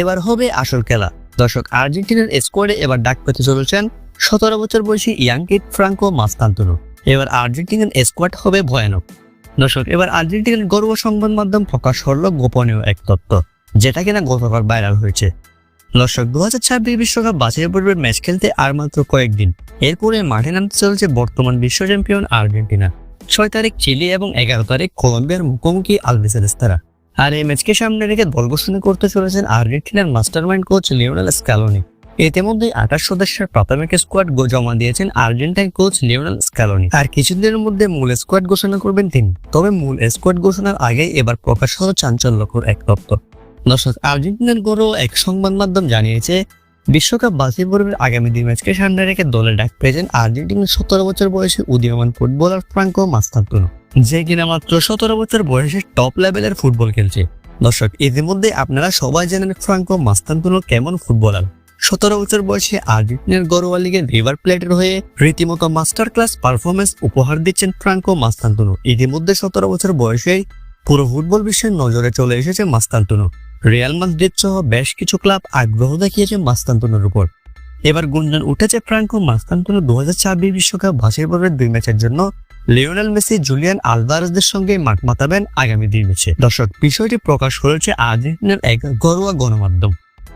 এবার হবে আসল খেলা। দর্শক, আর্জেন্টিনার স্কোয়াডে এবার ডাক পেতে চলেছেন সতেরো বছর বয়সী ইয়াংকিট ফ্রাঙ্কো মাস্তান্তনো এবার আর্জেন্টিনার স্কোয়াড হবে ভয়ানক। দর্শক, এবার আর্জেন্টিনার গর্ব সংবাদ মাধ্যম প্রকাশ করল গোপনীয় এক তথ্য, যেটা কিনা গতকাল ভাইরাল হয়েছে। দর্শক দু হাজার ছাব্বিশ বিশ্বকাপ বাছাই পর্বের ম্যাচ খেলতে আর মাত্র কয়েকদিন। এরপরে মাঠে নামতে চলেছে বর্তমান বিশ্ব চ্যাম্পিয়ন আর্জেন্টিনা। ছয় তারিখ চিলি এবং এগারো তারিখ কলম্বিয়ার মুখোমুখি আলবিসেলেস্তারা আর এই ম্যাচকে সামনে রেখে দল ঘোষণা করতে চলেছেন আর্জেন্টিনার মাস্টারমাইন্ড কোচ লিওনেল স্ক্যালোনি ইতিমধ্যে আঠাশ সদস্যের প্রাথমিক স্কোয়াড গো- জমা দিয়েছেন আর্জেন্টাইন কোচ লিওনেল স্ক্যালোনি আর কিছুদিনের মধ্যে মূল স্কোয়াড ঘোষণা করবেন তিনি। তবে মূল স্কোয়াড ঘোষণার আগে এবার প্রকাশ হলো চাঞ্চল্যকর এক তথ্য দর্শক, আর্জেন্টিনার গড়ও এক সংবাদ মাধ্যম জানিয়েছে, বিশ্বকাপ বাছাই পর্বের আগামী দুই ম্যাচকে সামনে রেখে দলে ডাক পেয়েছেন আর্জেন্টিনার সতেরো বছর বয়সী উদীয়মান ফুটবলার ফ্রাঙ্কো মাস্তান্তোনো যে কিনা মাত্র সতেরো বছর বয়সে টপ লেভেলের ফুটবল খেলছে। দর্শক, ইতিমধ্যে আপনারা সবাই জানেন ফ্রাঙ্কো মাস্তান্তোনো কেমন ফুটবলার সতেরো বছর বয়সে আর্জেন্টিনার গরোয়া লিগের রিভার প্লেটের হয়ে রীতিমতো মাস্টার ক্লাস পারফরমেন্স উপহার দিচ্ছেন ফ্রাঙ্কো মাস্তান্তোনো ইতিমধ্যে সতেরো বছর বয়সেই পুরো ফুটবল বিশ্বের নজরে চলে এসেছে মাস্তান্তোনো রিয়াল মাদ্রিদ সহ বেশ কিছু ক্লাব আগ্রহ দেখিয়েছে মাস্তান্তোনোর উপর। এবার গুঞ্জন উঠেছে ফ্রাঙ্কো মাস্তান্তোনো দু হাজার ছাব্বিশ বিশ্বকাপ বাছাই পর্বের দুই ম্যাচের জন্য। লিওনেল মেসি, জুলিয়ান আলভারেজদের সঙ্গে মাঠ মাতাবেন আগামী দুই ম্যাচে। দর্শক, বিষয়টি প্রকাশ করেছে আর্জেন্টিনার এক ঘরোয়া গণমাধ্যম।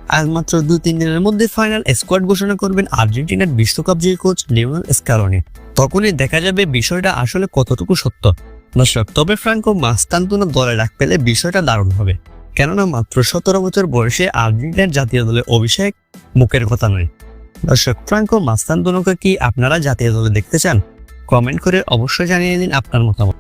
আজ মাত্র দু তিন দিনের মধ্যে ফাইনাল স্কোয়াড ঘোষণা করবেন আর্জেন্টিনার বিশ্বকাপ জয়ী কোচ লিওনেল স্কালোনি। তখনই দেখা যাবে বিষয়টা আসলে কতটুকু সত্য। দর্শক, তবে ফ্রাঙ্কো মাস্তান্তোনো দলে ডাক পেলে বিষয়টা দারুণ হবে। কেননা মাত্র সতেরো বছর বয়সে আর্জেন্টিনার জাতীয় দলে অভিষেক মুখের কথা নয়। দর্শক, ফ্রাঙ্কো মাস্তান্তোনোকে কি আপনারা জাতীয় দলে দেখতে চান? কমেন্ট করে অবশ্যই জানিয়ে দিন আপনার মতামত।